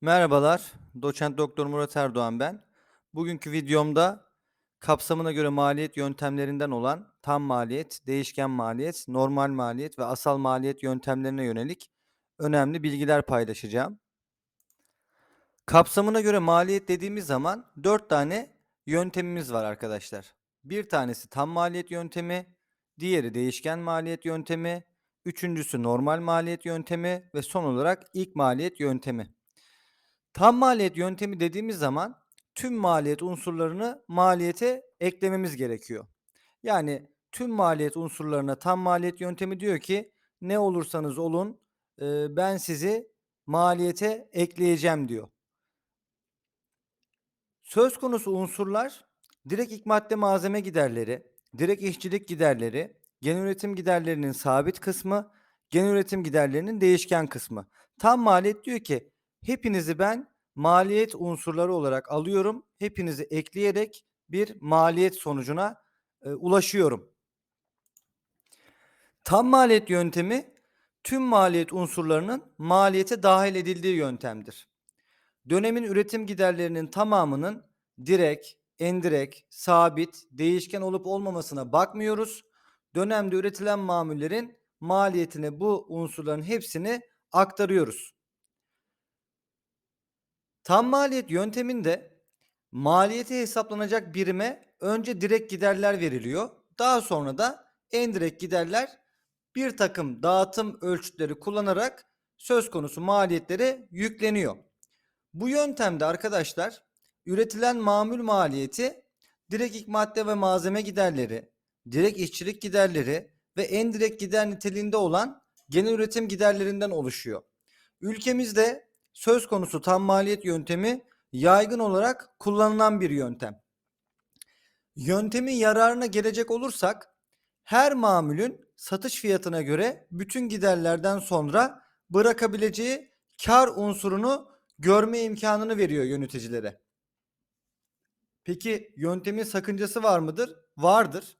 Merhabalar, doçent doktor Murat Erdoğan ben. Bugünkü videomda kapsamına göre maliyet yöntemlerinden olan tam maliyet, değişken maliyet, normal maliyet ve asal maliyet yöntemlerine yönelik önemli bilgiler paylaşacağım. Kapsamına göre maliyet dediğimiz zaman 4 tane yöntemimiz var arkadaşlar. Bir tanesi tam maliyet yöntemi, diğeri değişken maliyet yöntemi, üçüncüsü normal maliyet yöntemi ve son olarak ilk maliyet yöntemi. Tam maliyet yöntemi dediğimiz zaman tüm maliyet unsurlarını maliyete eklememiz gerekiyor. Yani tüm maliyet unsurlarına tam maliyet yöntemi diyor ki ne olursanız olun ben sizi maliyete ekleyeceğim diyor. Söz konusu unsurlar direkt ilk madde malzeme giderleri, direkt işçilik giderleri, genel üretim giderlerinin sabit kısmı, genel üretim giderlerinin değişken kısmı. Tam maliyet diyor ki hepinizi ben maliyet unsurları olarak alıyorum. Hepinizi ekleyerek bir maliyet sonucuna e, ulaşıyorum. Tam maliyet yöntemi tüm maliyet unsurlarının maliyete dahil edildiği yöntemdir. Dönemin üretim giderlerinin tamamının direkt, endirekt, sabit, değişken olup olmamasına bakmıyoruz. Dönemde üretilen mamullerin maliyetine bu unsurların hepsini aktarıyoruz. Tam maliyet yönteminde maliyeti hesaplanacak birime önce direkt giderler veriliyor. Daha sonra da endirekt giderler bir takım dağıtım ölçütleri kullanarak söz konusu maliyetlere yükleniyor. Bu yöntemde arkadaşlar üretilen mamul maliyeti direkt ilk madde ve malzeme giderleri, direkt işçilik giderleri ve endirekt gider niteliğinde olan genel üretim giderlerinden oluşuyor. Ülkemizde söz konusu tam maliyet yöntemi yaygın olarak kullanılan bir yöntem. Yöntemin yararına gelecek olursak her mamulün satış fiyatına göre bütün giderlerden sonra bırakabileceği kar unsurunu görme imkanını veriyor yöneticilere. Peki yöntemin sakıncası var mıdır? Vardır.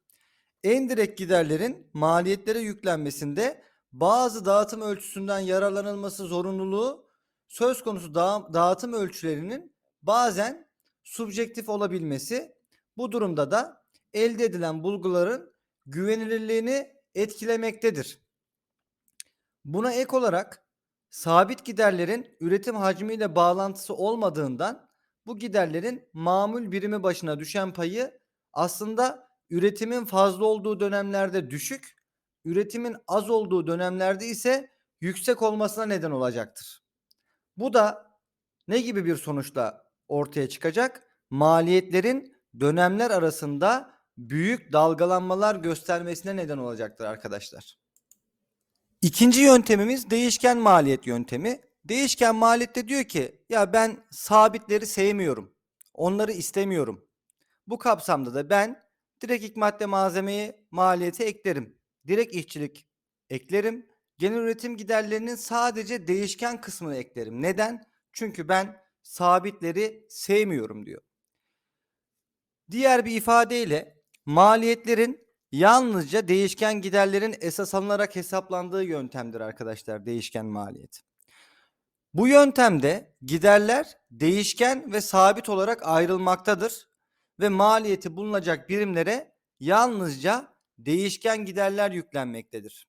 Endirekt giderlerin maliyetlere yüklenmesinde bazı dağıtım ölçüsünden yararlanılması zorunluluğu söz konusu dağı- dağıtım ölçülerinin bazen subjektif olabilmesi bu durumda da elde edilen bulguların güvenilirliğini etkilemektedir. Buna ek olarak sabit giderlerin üretim hacmiyle bağlantısı olmadığından bu giderlerin mamul birimi başına düşen payı aslında üretimin fazla olduğu dönemlerde düşük, üretimin az olduğu dönemlerde ise yüksek olmasına neden olacaktır. Bu da ne gibi bir sonuçla ortaya çıkacak? Maliyetlerin dönemler arasında büyük dalgalanmalar göstermesine neden olacaktır arkadaşlar. İkinci yöntemimiz değişken maliyet yöntemi. Değişken maliyette diyor ki ya ben sabitleri sevmiyorum. Onları istemiyorum. Bu kapsamda da ben direkt ilk madde malzemeyi maliyete eklerim. Direkt işçilik eklerim. Genel üretim giderlerinin sadece değişken kısmını eklerim. Neden? Çünkü ben sabitleri sevmiyorum diyor. Diğer bir ifadeyle maliyetlerin yalnızca değişken giderlerin esas alınarak hesaplandığı yöntemdir arkadaşlar değişken maliyet. Bu yöntemde giderler değişken ve sabit olarak ayrılmaktadır ve maliyeti bulunacak birimlere yalnızca değişken giderler yüklenmektedir.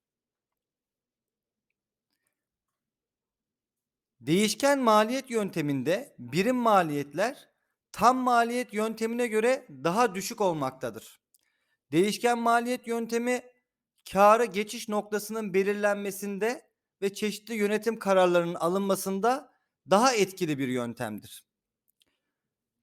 Değişken maliyet yönteminde birim maliyetler tam maliyet yöntemine göre daha düşük olmaktadır. Değişken maliyet yöntemi kâra geçiş noktasının belirlenmesinde ve çeşitli yönetim kararlarının alınmasında daha etkili bir yöntemdir.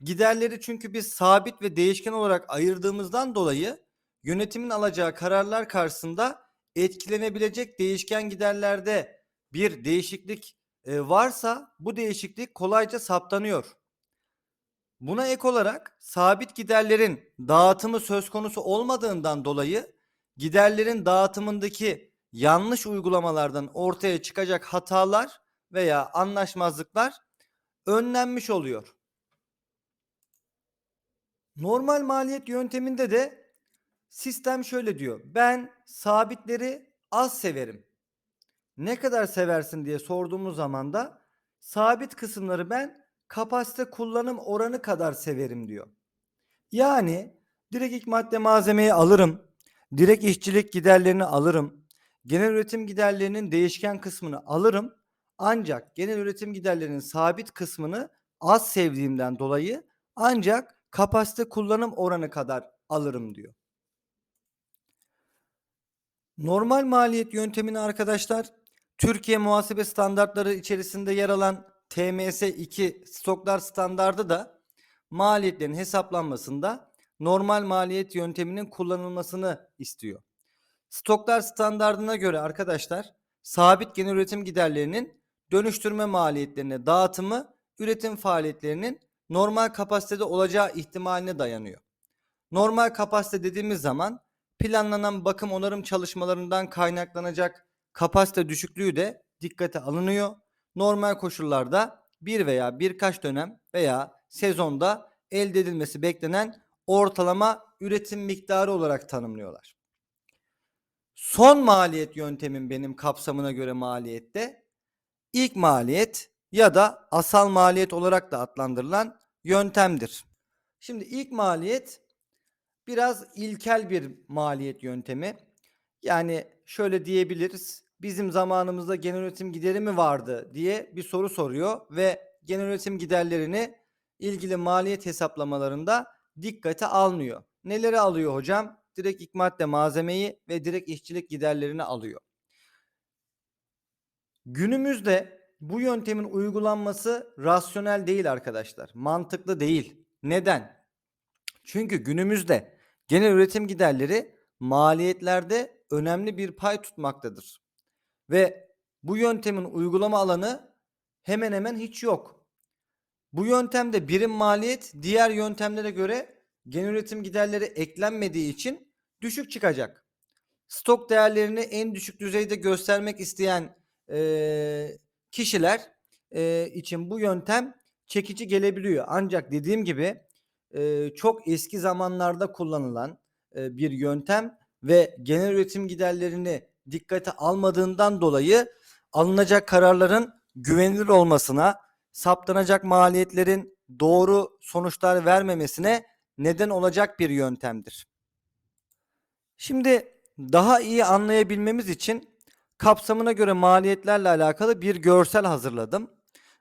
Giderleri çünkü biz sabit ve değişken olarak ayırdığımızdan dolayı yönetimin alacağı kararlar karşısında etkilenebilecek değişken giderlerde bir değişiklik varsa bu değişiklik kolayca saptanıyor. Buna ek olarak sabit giderlerin dağıtımı söz konusu olmadığından dolayı giderlerin dağıtımındaki yanlış uygulamalardan ortaya çıkacak hatalar veya anlaşmazlıklar önlenmiş oluyor. Normal maliyet yönteminde de sistem şöyle diyor. Ben sabitleri az severim. Ne kadar seversin diye sorduğumuz zaman da sabit kısımları ben kapasite kullanım oranı kadar severim diyor. Yani direkt ilk madde malzemeyi alırım. Direkt işçilik giderlerini alırım. Genel üretim giderlerinin değişken kısmını alırım. Ancak genel üretim giderlerinin sabit kısmını az sevdiğimden dolayı ancak kapasite kullanım oranı kadar alırım diyor. Normal maliyet yöntemini arkadaşlar Türkiye muhasebe standartları içerisinde yer alan TMS2 stoklar standardı da maliyetlerin hesaplanmasında normal maliyet yönteminin kullanılmasını istiyor. Stoklar standardına göre arkadaşlar sabit genel üretim giderlerinin dönüştürme maliyetlerine dağıtımı üretim faaliyetlerinin normal kapasitede olacağı ihtimaline dayanıyor. Normal kapasite dediğimiz zaman planlanan bakım onarım çalışmalarından kaynaklanacak kapasite düşüklüğü de dikkate alınıyor. Normal koşullarda bir veya birkaç dönem veya sezonda elde edilmesi beklenen ortalama üretim miktarı olarak tanımlıyorlar. Son maliyet yöntemim benim kapsamına göre maliyette ilk maliyet ya da asal maliyet olarak da adlandırılan yöntemdir. Şimdi ilk maliyet biraz ilkel bir maliyet yöntemi. Yani şöyle diyebiliriz. Bizim zamanımızda genel üretim gideri mi vardı diye bir soru soruyor ve genel üretim giderlerini ilgili maliyet hesaplamalarında dikkate almıyor. Neleri alıyor hocam? Direkt ilk madde malzemeyi ve direkt işçilik giderlerini alıyor. Günümüzde bu yöntemin uygulanması rasyonel değil arkadaşlar. Mantıklı değil. Neden? Çünkü günümüzde genel üretim giderleri maliyetlerde önemli bir pay tutmaktadır. Ve bu yöntemin uygulama alanı hemen hemen hiç yok. Bu yöntemde birim maliyet diğer yöntemlere göre genel üretim giderleri eklenmediği için düşük çıkacak. Stok değerlerini en düşük düzeyde göstermek isteyen e, kişiler e, için bu yöntem çekici gelebiliyor. Ancak dediğim gibi e, çok eski zamanlarda kullanılan e, bir yöntem ve genel üretim giderlerini dikkate almadığından dolayı alınacak kararların güvenilir olmasına, saptanacak maliyetlerin doğru sonuçlar vermemesine neden olacak bir yöntemdir. Şimdi daha iyi anlayabilmemiz için kapsamına göre maliyetlerle alakalı bir görsel hazırladım.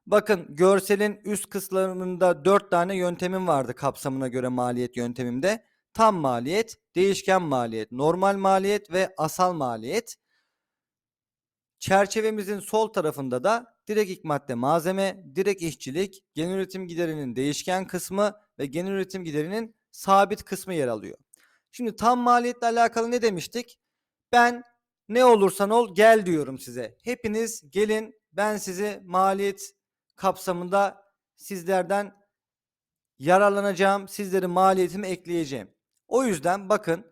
Bakın görselin üst kısımlarında 4 tane yöntemim vardı kapsamına göre maliyet yöntemimde. Tam maliyet, değişken maliyet, normal maliyet ve asal maliyet. Çerçevemizin sol tarafında da direkt ilk madde malzeme, direkt işçilik, genel üretim giderinin değişken kısmı ve genel üretim giderinin sabit kısmı yer alıyor. Şimdi tam maliyetle alakalı ne demiştik? Ben ne olursan ol gel diyorum size. Hepiniz gelin ben sizi maliyet kapsamında sizlerden yararlanacağım. Sizlerin maliyetimi ekleyeceğim. O yüzden bakın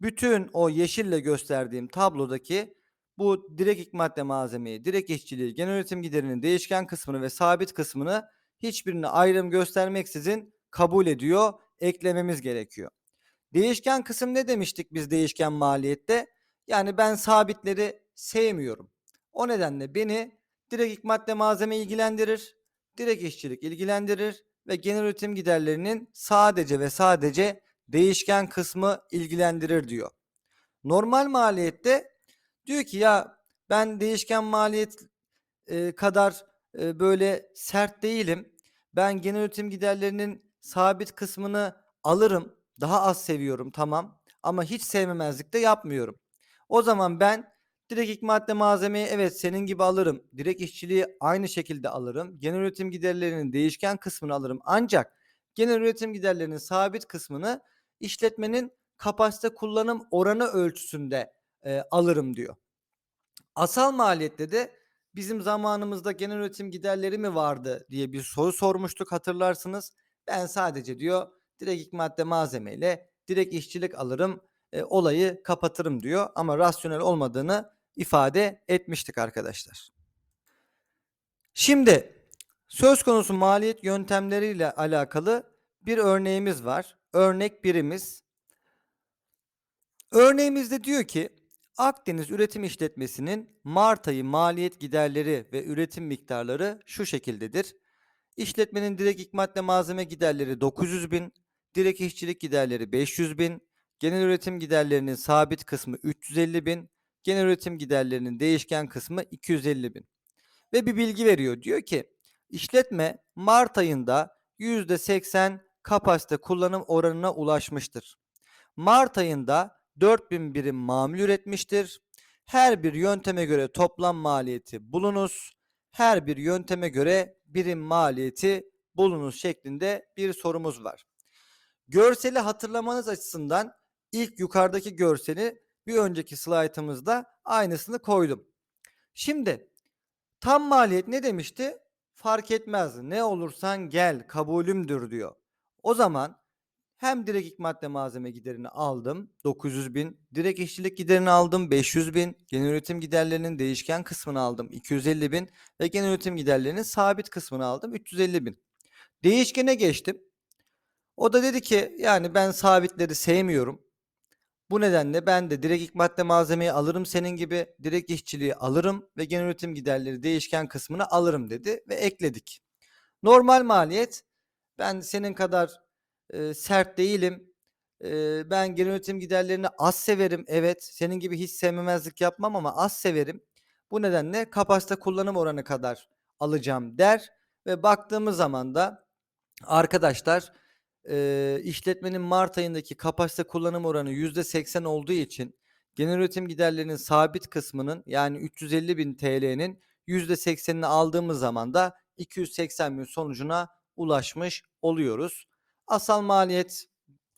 bütün o yeşille gösterdiğim tablodaki bu direkt ilk madde malzemeyi, direkt işçiliği, genel üretim giderinin değişken kısmını ve sabit kısmını hiçbirini ayrım göstermeksizin kabul ediyor, eklememiz gerekiyor. Değişken kısım ne demiştik biz değişken maliyette? Yani ben sabitleri sevmiyorum. O nedenle beni direkt ilk madde malzeme ilgilendirir, direkt işçilik ilgilendirir ve genel üretim giderlerinin sadece ve sadece değişken kısmı ilgilendirir diyor. Normal maliyette diyor ki ya ben değişken maliyet e, kadar e, böyle sert değilim. Ben genel üretim giderlerinin sabit kısmını alırım. Daha az seviyorum tamam ama hiç sevmemezlik de yapmıyorum. O zaman ben direkt ilk madde malzemeyi evet senin gibi alırım. Direkt işçiliği aynı şekilde alırım. Genel üretim giderlerinin değişken kısmını alırım. Ancak genel üretim giderlerinin sabit kısmını işletmenin kapasite kullanım oranı ölçüsünde e, alırım diyor. Asal maliyette de bizim zamanımızda genel üretim giderleri mi vardı diye bir soru sormuştuk hatırlarsınız. Ben sadece diyor direkt ilk madde malzemeyle direkt işçilik alırım e, olayı kapatırım diyor ama rasyonel olmadığını ifade etmiştik arkadaşlar. Şimdi söz konusu maliyet yöntemleriyle alakalı bir örneğimiz var. Örnek birimiz. Örneğimizde diyor ki Akdeniz Üretim İşletmesi'nin Mart ayı maliyet giderleri ve üretim miktarları şu şekildedir. İşletmenin direkt ilk madde malzeme giderleri 900 bin, direkt işçilik giderleri 500 bin, genel üretim giderlerinin sabit kısmı 350 bin, genel üretim giderlerinin değişken kısmı 250 bin. Ve bir bilgi veriyor. Diyor ki işletme Mart ayında %80 kapasite kullanım oranına ulaşmıştır. Mart ayında 4000 birim mamul üretmiştir. Her bir yönteme göre toplam maliyeti bulunuz. Her bir yönteme göre birim maliyeti bulunuz şeklinde bir sorumuz var. Görseli hatırlamanız açısından ilk yukarıdaki görseli bir önceki slaytımızda aynısını koydum. Şimdi tam maliyet ne demişti? Fark etmez. Ne olursan gel kabulümdür diyor. O zaman hem direkt ilk madde malzeme giderini aldım 900 bin. Direkt işçilik giderini aldım 500 bin. Genel üretim giderlerinin değişken kısmını aldım 250 bin. Ve genel üretim giderlerinin sabit kısmını aldım 350 bin. Değişkene geçtim. O da dedi ki yani ben sabitleri sevmiyorum. Bu nedenle ben de direkt ilk madde malzemeyi alırım senin gibi. Direkt işçiliği alırım ve genel üretim giderleri değişken kısmını alırım dedi ve ekledik. Normal maliyet ben senin kadar e, sert değilim. E, ben genel üretim giderlerini az severim. Evet senin gibi hiç sevmemezlik yapmam ama az severim. Bu nedenle kapasite kullanım oranı kadar alacağım der. Ve baktığımız zaman da arkadaşlar e, işletmenin Mart ayındaki kapasite kullanım oranı %80 olduğu için genel üretim giderlerinin sabit kısmının yani 350 bin TL'nin %80'ini aldığımız zaman da 280 bin sonucuna ulaşmış oluyoruz. Asal maliyet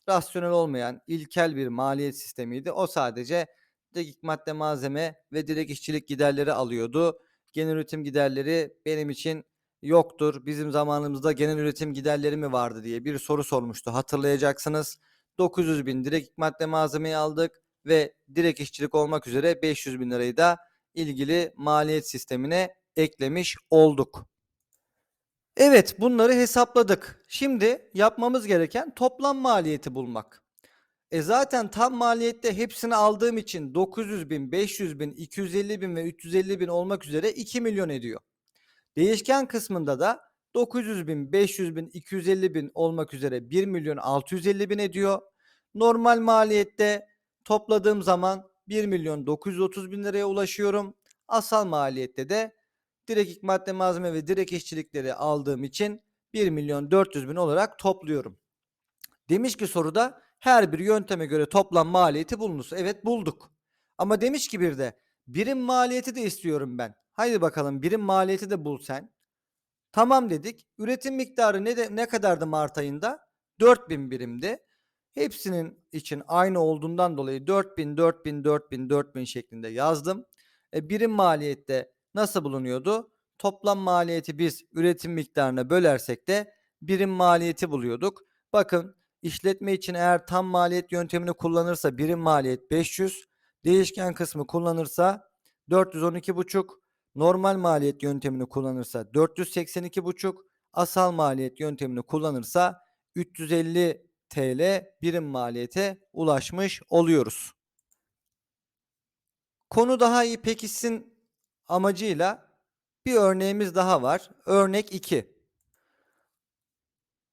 rasyonel olmayan ilkel bir maliyet sistemiydi. O sadece direkt madde malzeme ve direkt işçilik giderleri alıyordu. Genel üretim giderleri benim için yoktur. Bizim zamanımızda genel üretim giderleri mi vardı diye bir soru sormuştu. Hatırlayacaksınız. 900 bin direkt madde malzemeyi aldık ve direkt işçilik olmak üzere 500 bin lirayı da ilgili maliyet sistemine eklemiş olduk. Evet bunları hesapladık. Şimdi yapmamız gereken toplam maliyeti bulmak. E zaten tam maliyette hepsini aldığım için 900 bin, 500 bin, 250 bin ve 350 bin olmak üzere 2 milyon ediyor. Değişken kısmında da 900 bin, 500 bin, 250 bin olmak üzere 1 milyon 650 bin ediyor. Normal maliyette topladığım zaman 1 milyon 930 bin liraya ulaşıyorum. Asal maliyette de direkt madde malzeme ve direkt işçilikleri aldığım için 1 milyon 400 bin olarak topluyorum. Demiş ki soruda her bir yönteme göre toplam maliyeti bulunuz. Evet bulduk. Ama demiş ki bir de birim maliyeti de istiyorum ben. Haydi bakalım birim maliyeti de bul sen. Tamam dedik. Üretim miktarı ne de ne kadardı Mart ayında? 4000 birimdi. Hepsinin için aynı olduğundan dolayı 4000 4000 4000 4000 şeklinde yazdım. E, birim maliyette nasıl bulunuyordu? Toplam maliyeti biz üretim miktarına bölersek de birim maliyeti buluyorduk. Bakın işletme için eğer tam maliyet yöntemini kullanırsa birim maliyet 500, değişken kısmı kullanırsa 412,5, normal maliyet yöntemini kullanırsa 482,5, asal maliyet yöntemini kullanırsa 350 TL birim maliyete ulaşmış oluyoruz. Konu daha iyi pekişsin amacıyla bir örneğimiz daha var. Örnek 2.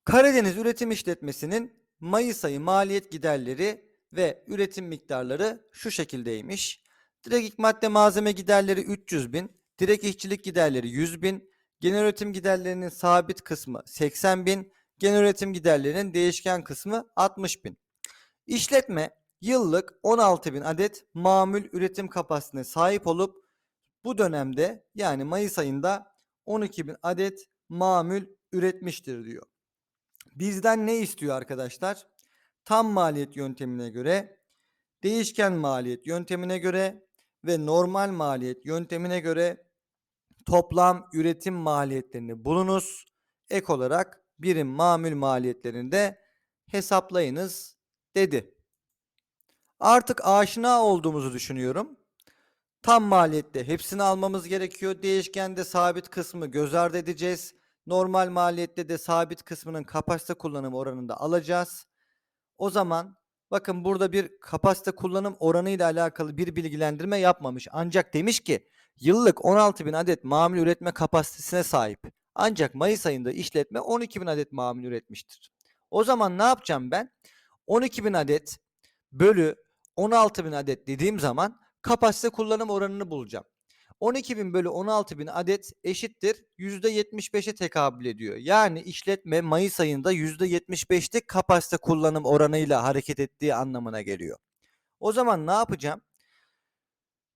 Karadeniz Üretim İşletmesi'nin Mayıs ayı maliyet giderleri ve üretim miktarları şu şekildeymiş. Direkt ilk madde malzeme giderleri 300 bin, direkt işçilik giderleri 100 bin, genel üretim giderlerinin sabit kısmı 80 bin, genel üretim giderlerinin değişken kısmı 60 bin. İşletme yıllık 16 bin adet mamul üretim kapasitesine sahip olup bu dönemde yani Mayıs ayında 12 bin adet mamul üretmiştir diyor. Bizden ne istiyor arkadaşlar? Tam maliyet yöntemine göre, değişken maliyet yöntemine göre ve normal maliyet yöntemine göre toplam üretim maliyetlerini bulunuz. Ek olarak birim mamul maliyetlerini de hesaplayınız dedi. Artık aşina olduğumuzu düşünüyorum. Tam maliyette hepsini almamız gerekiyor. Değişkende sabit kısmı göz ardı edeceğiz. Normal maliyette de sabit kısmının kapasite kullanım oranında alacağız. O zaman Bakın burada bir kapasite kullanım oranı ile alakalı bir bilgilendirme yapmamış. Ancak demiş ki yıllık 16.000 adet mamul üretme kapasitesine sahip. Ancak Mayıs ayında işletme 12.000 adet mamul üretmiştir. O zaman ne yapacağım ben? 12.000 adet bölü 16.000 adet dediğim zaman kapasite kullanım oranını bulacağım. 12.000 bölü 16.000 adet eşittir %75'e tekabül ediyor. Yani işletme Mayıs ayında %75'lik kapasite kullanım oranıyla hareket ettiği anlamına geliyor. O zaman ne yapacağım?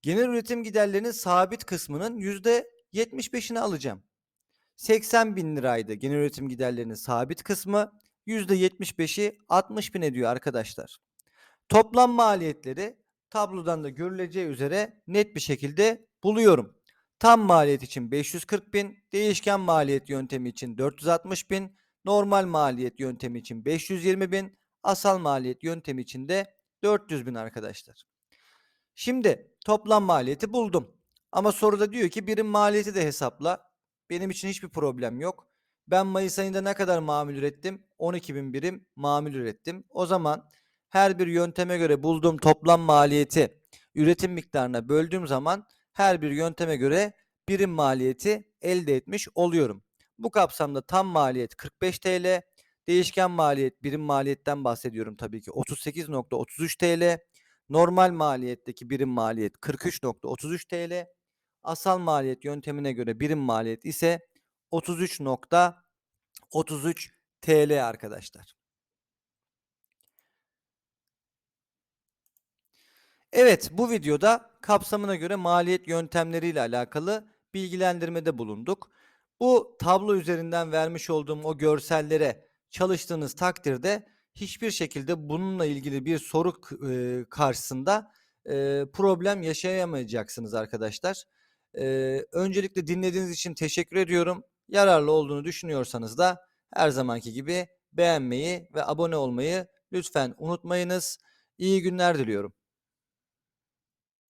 Genel üretim giderlerinin sabit kısmının %75'ini alacağım. 80 bin liraydı genel üretim giderlerinin sabit kısmı. %75'i 60 bin ediyor arkadaşlar. Toplam maliyetleri tablodan da görüleceği üzere net bir şekilde buluyorum. Tam maliyet için 540 bin, değişken maliyet yöntemi için 460 bin, normal maliyet yöntemi için 520 bin, asal maliyet yöntemi için de 400 bin arkadaşlar. Şimdi toplam maliyeti buldum. Ama soruda diyor ki birim maliyeti de hesapla. Benim için hiçbir problem yok. Ben Mayıs ayında ne kadar mamul ürettim? 12 bin birim mamul ürettim. O zaman her bir yönteme göre bulduğum toplam maliyeti üretim miktarına böldüğüm zaman her bir yönteme göre birim maliyeti elde etmiş oluyorum. Bu kapsamda tam maliyet 45 TL, değişken maliyet birim maliyetten bahsediyorum tabii ki 38.33 TL, normal maliyetteki birim maliyet 43.33 TL, asal maliyet yöntemine göre birim maliyet ise 33.33 TL arkadaşlar. Evet, bu videoda kapsamına göre maliyet yöntemleriyle alakalı bilgilendirmede bulunduk. Bu tablo üzerinden vermiş olduğum o görsellere çalıştığınız takdirde hiçbir şekilde bununla ilgili bir soru e, karşısında e, problem yaşayamayacaksınız arkadaşlar. E, öncelikle dinlediğiniz için teşekkür ediyorum. Yararlı olduğunu düşünüyorsanız da her zamanki gibi beğenmeyi ve abone olmayı lütfen unutmayınız. İyi günler diliyorum.